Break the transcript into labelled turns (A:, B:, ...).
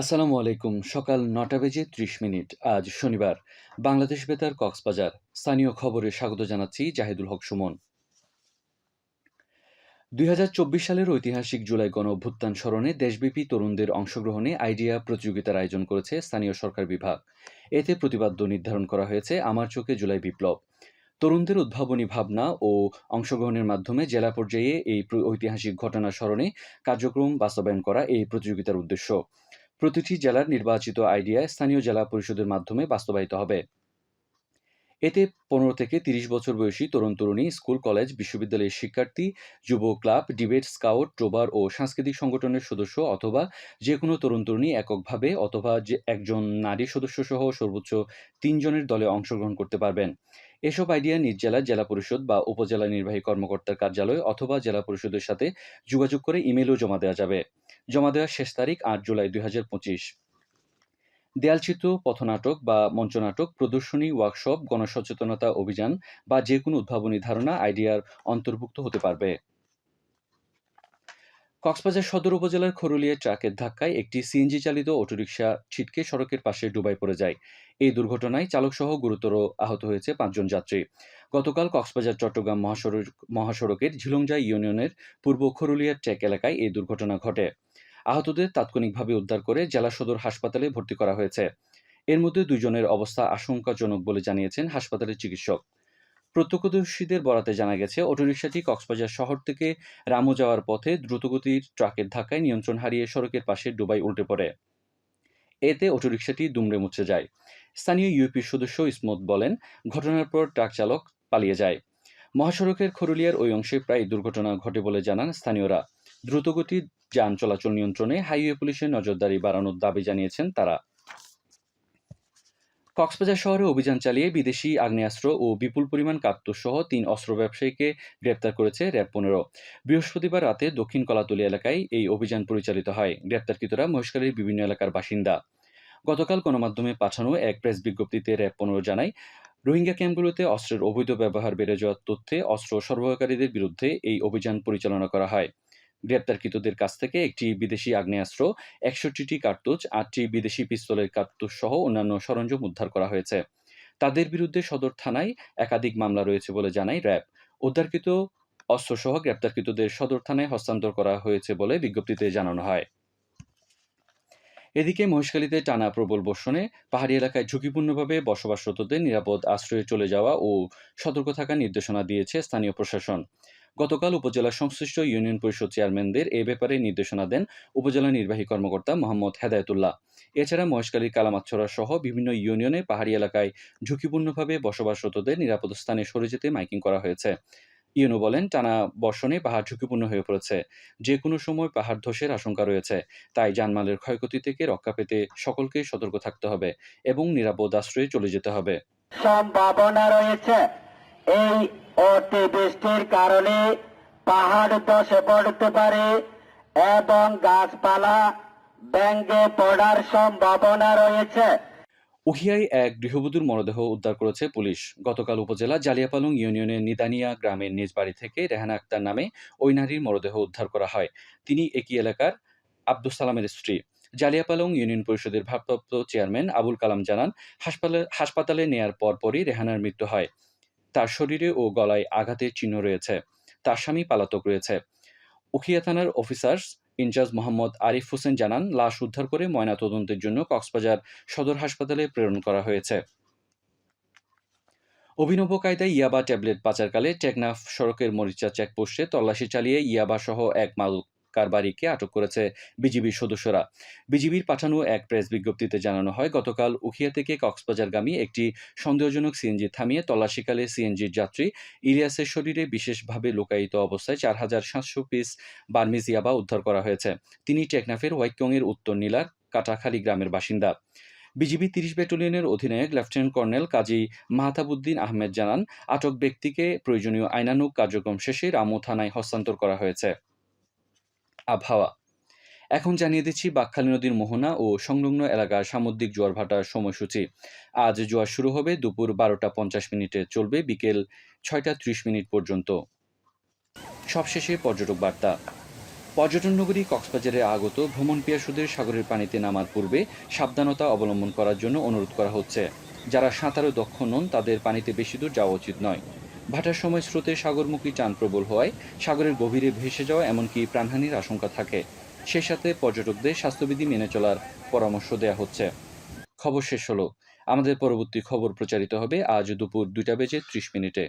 A: আসসালামু আলাইকুম। সকাল নটা বেজে ত্রিশ মিনিট। আজ শনিবার। বাংলাদেশ বেতার কক্সবাজার। স্থানীয় খবরে স্বাগত জানাচ্ছি জাহিদুল হক সুমন। দুই হাজার চব্বিশ সালের ঐতিহাসিক জুলাই গণ অভ্যুত্থান স্মরণে দেশব্যাপী তরুণদের অংশগ্রহণে আইডিয়া প্রতিযোগিতার আয়োজন করেছে স্থানীয় সরকার বিভাগ। এতে প্রতিবাদ্য নির্ধারণ করা হয়েছে আমার চোখে জুলাই বিপ্লব। তরুণদের উদ্ভাবনী ভাবনা ও অংশগ্রহণের মাধ্যমে জেলা পর্যায়ে এই ঐতিহাসিক ঘটনা স্মরণে কার্যক্রম বাস্তবায়ন করা এই প্রতিযোগিতার উদ্দেশ্য। প্রতিটি জেলার নির্বাচিত আইডিয়া স্থানীয় জেলা পরিষদের মাধ্যমে বাস্তবায়িত হবে। এতে পনেরো থেকে তিরিশ বছর বয়সী তরুণ তরুণী, স্কুল, কলেজ, বিশ্ববিদ্যালয়ের শিক্ষার্থী, যুব ক্লাব, ডিবেট স্কাউট ট্রোবার ও সাংস্কৃতিক সংগঠনের সদস্য অথবা যে কোনো তরুণ তরুণী এককভাবে অথবা যে একজন নারী সদস্য সহ সর্বোচ্চ তিনজনের দলে অংশগ্রহণ করতে পারবেন। এসব আইডিয়া নিজ জেলার জেলা পরিষদ বা উপজেলা নির্বাহী কর্মকর্তার কার্যালয় অথবা জেলা পরিষদের সাথে যোগাযোগ করে ইমেলও জমা দেওয়া যাবে। জমা দেওয়ার শেষ তারিখ আট জুলাই দুই হাজার পঁচিশ। দেয়ালচিত্র পথনাটক বা মঞ্চনাটক, প্রদর্শনী, ওয়ার্কশপ, গণসচেতনতা অভিযান বা যে কোনো উদ্ভাবনী ধারণা আইডিয়ার অন্তর্ভুক্ত হতে পারবে। কক্সবাজার সদর উপজেলার খরুলিয়া ট্রাকের ধাক্কায় একটি সিএনজি চালিত অটোরিকশা ছিটকে সড়কের পাশে ডুবাই পড়ে যায়। এই দুর্ঘটনায় চালকসহ গুরুতর আহত হয়েছে পাঁচজন যাত্রী। গতকাল কক্সবাজার, চট্টগ্রাম মহাসড়ক মহাসড়কের ঝিলংজা ইউনিয়নের পূর্ব খরুলিয়া ট্র্যাক এলাকায় এই দুর্ঘটনা ঘটে। আহতদের তাৎক্ষণিকভাবে উদ্ধার করে জেলা সদর হাসপাতালে ভর্তি করা হয়েছে। এর মধ্যে দুজনের অবস্থা আশঙ্কাজনক বলে জানিয়েছেন হাসপাতালের চিকিৎসক। প্রত্যক্ষদর্শীদের বরাতে জানা গেছে, অটোরিকশাটি কক্সবাজার শহর থেকে রামু যাওয়ার পথে দ্রুতগতির ট্রাকের ধাক্কায় নিয়ন্ত্রণ হারিয়ে সড়কের পাশে ডুবাই উল্টে পড়ে। এতে অটোরিকশাটি দুমড়ে মুছে যায়। স্থানীয় ইউপির সদস্য ইসমত বলেন, ঘটনার পর ট্রাক চালক পালিয়ে যায়। মহাসড়কের খরুলিয়ার ওই অংশে প্রায় দুর্ঘটনা ঘটে বলে জানান স্থানীয়রা। দ্রুতগতি যান চলাচল নিয়ন্ত্রণে হাইওয়ে পুলিশের নজরদারি বাড়ানোর দাবি জানিয়েছেন তারা। কক্সবাজার শহরে অভিযান চালিয়ে বিদেশি আগ্নেয়াস্ত্র ও বিপুল পরিমাণ কাপ্তুর সহ তিন অস্ত্র ব্যবসায়ীকে গ্রেপ্তার করেছে র্যাব পনেরো। বৃহস্পতিবার রাতে দক্ষিণ কলাতলি এলাকায় এই অভিযান পরিচালিত হয়। গ্রেপ্তারকৃতরা মহেশখালীর বিভিন্ন এলাকার বাসিন্দা। গতকাল গণমাধ্যমে পাঠানো এক প্রেস বিজ্ঞপ্তিতে র্যাব পনেরো জানায়, রোহিঙ্গা ক্যাম্পগুলোতে অস্ত্রের অবৈধ ব্যবহার বেড়ে যাওয়ার তথ্যে অস্ত্র সরবরাহকারীদের বিরুদ্ধে এই অভিযান পরিচালনা করা হয়। গ্রেপ্তারকৃতদের কাছ থেকে একটি বিদেশি আগ্নেয়াস্ত্র, একষট্টিটি কার্তুজ, আটটি বিদেশি পিস্তলের কার্তুজ সহ অন্যান্য সরঞ্জাম উদ্ধার করা হয়েছে। তাদের বিরুদ্ধে সদর থানায় একাধিক মামলা রয়েছে বলে জানায় র্যাব। উদ্ধারকৃত অস্ত্রসহ গ্রেপ্তারকৃতদের সদর থানায় হস্তান্তর করা হয়েছে বলে বিজ্ঞপ্তিতে জানানো হয়। এদিকে মহেশখালীতে টানা প্রবল বর্ষণে পাহাড়ি এলাকায় ঝুঁকিপূর্ণভাবে বসবাসরতদের নিরাপদ আশ্রয়ে চলে যাওয়া ও সতর্ক থাকার নির্দেশনা দিয়েছে স্থানীয় প্রশাসন। গতকাল উপজেলা সংশ্লিষ্ট ইউনিয়ন পরিষদ চেয়ারম্যানদের এ ব্যাপারে নির্দেশনা দেন উপজেলা নির্বাহী কর্মকর্তা মোহাম্মদ হেদায়তুল্লাহ। এছাড়া মহেশখালীর কালামাচ্ছড়া সহ বিভিন্ন ইউনিয়নে পাহাড়ি এলাকায় ঝুঁকিপূর্ণভাবে বসবাসরতদের নিরাপদ স্থানে সরে যেতে মাইকিং করা হয়েছে। ইউনো বলেন, টানা বর্ষণে পাহাড় ঝুঁকিপূর্ণ হয়ে পড়েছে। যে কোনো সময় পাহাড় ধসের আশঙ্কা রয়েছে, তাই জানমালের ক্ষয়ক্ষতি থেকে রক্ষা পেতে সকলকে সতর্ক থাকতে হবে এবং নিরাপদ আশ্রয়ে চলে যেতে হবে।
B: সম্ভাবনা রয়েছে। এই অতিবৃষ্টির কারণে পাহাড় ধসে পড়তে পারে এবং গাছপালা ব্যাঙ্গে পড়ার সম্ভাবনা রয়েছে।
A: উহিয়ায় এক গৃহবধূর মরদেহ উদ্ধার করেছে পুলিশ। গতকাল উপজেলা জালিয়াপালং ইউনিয়নের নিদানিয়া গ্রামের নিজ বাড়ি থেকে রেহানা আক্তার নামে ওই নারীর মরদেহ উদ্ধার করা হয়। তিনি একই এলাকার আব্দুল সালামের স্ত্রী। জালিয়াপালং ইউনিয়ন পরিষদের ভারপ্রাপ্ত চেয়ারম্যান আবুল কালাম জানান হাসপাতালে হাসপাতালে নেয়ার পরপরই রেহানার মৃত্যু হয়। তার শরীরে ও গলায় আঘাতের চিহ্ন রয়েছে। তার স্বামী পালাতক রয়েছে। উখিয়া থানার officers in charge Mohammad Arif Hossain জানান, লাশ উদ্ধার করে ময়নাতদন্তের জন্য কক্সবাজার সদর হাসপাতালে প্রেরণ করা হয়েছে। অভিনব কায়দায় ইয়াবা ট্যাবলেট পাচারকালে টেকনাফ সড়কের মরিচা চেকপোস্টে তল্লাশি চালিয়ে ইয়াবা সহ এক মাল কারবারিকে আটক করেছে বিজিবির সদস্যরা। বিজিবির পাঠানো এক প্রেস বিজ্ঞপ্তিতে জানানো হয়, গতকাল উখিয়া থেকে কক্সবাজারগামী একটি সন্দেহজনক সিএনজি থামিয়ে তল্লাশিকালে সিএনজির যাত্রী ইলিয়াসের শরীরে বিশেষভাবে লুকায়িত অবস্থায় চার হাজার সাতশো পিস বার্মিজ ইয়াবা উদ্ধার করা হয়েছে। তিনি টেকনাফের ওয়াইকংয়ের উত্তর নীলার কাটাখালী গ্রামের বাসিন্দা। বিজিবি তিরিশ ব্যাটালিয়নের অধিনায়ক লেফটেন্যান্ট কর্নেল কাজী মাহতাবুদ্দিন আহমেদ জানান, আটক ব্যক্তিকে প্রয়োজনীয় আইনানুগ কার্যক্রম শেষে রামু থানায় হস্তান্তর করা হয়েছে। আবহাওয়া। এখন জানিয়ে দিচ্ছি বাকখালী নদীর মোহনা ও সংলগ্ন এলাকার সামুদ্রিক জোয়ার ভাটার সময়সূচি। আজ জোয়ার শুরু হবে দুপুর বারোটা পঞ্চাশ মিনিটে, চলবে বিকেল ছয়টা ত্রিশ মিনিট পর্যন্ত। সবশেষে পর্যটক বার্তা। পর্যটন নগরী কক্সবাজারে আগত ভ্রমণ পিয়াসুদের সাগরের পানিতে নামার পূর্বে সাবধানতা অবলম্বন করার জন্য অনুরোধ করা হচ্ছে। যারা সাঁতারে দক্ষ নন, তাদের পানিতে বেশি দূর যাওয়া উচিত নয়। ভাটার সময় স্রোতে সাগরমুখী চান প্রবল হওয়ায় সাগরের গভীরে ভেসে যাওয়া এমনকি প্রাণহানির আশঙ্কা থাকে। সে সাথে পর্যটকদের স্বাস্থ্যবিধি মেনে চলার পরামর্শ দেওয়া হচ্ছে। খবর শেষ হলো। আমাদের পরবর্তী খবর প্রচারিত হবে আজ দুপুর দুইটা বেজে ত্রিশ মিনিটে।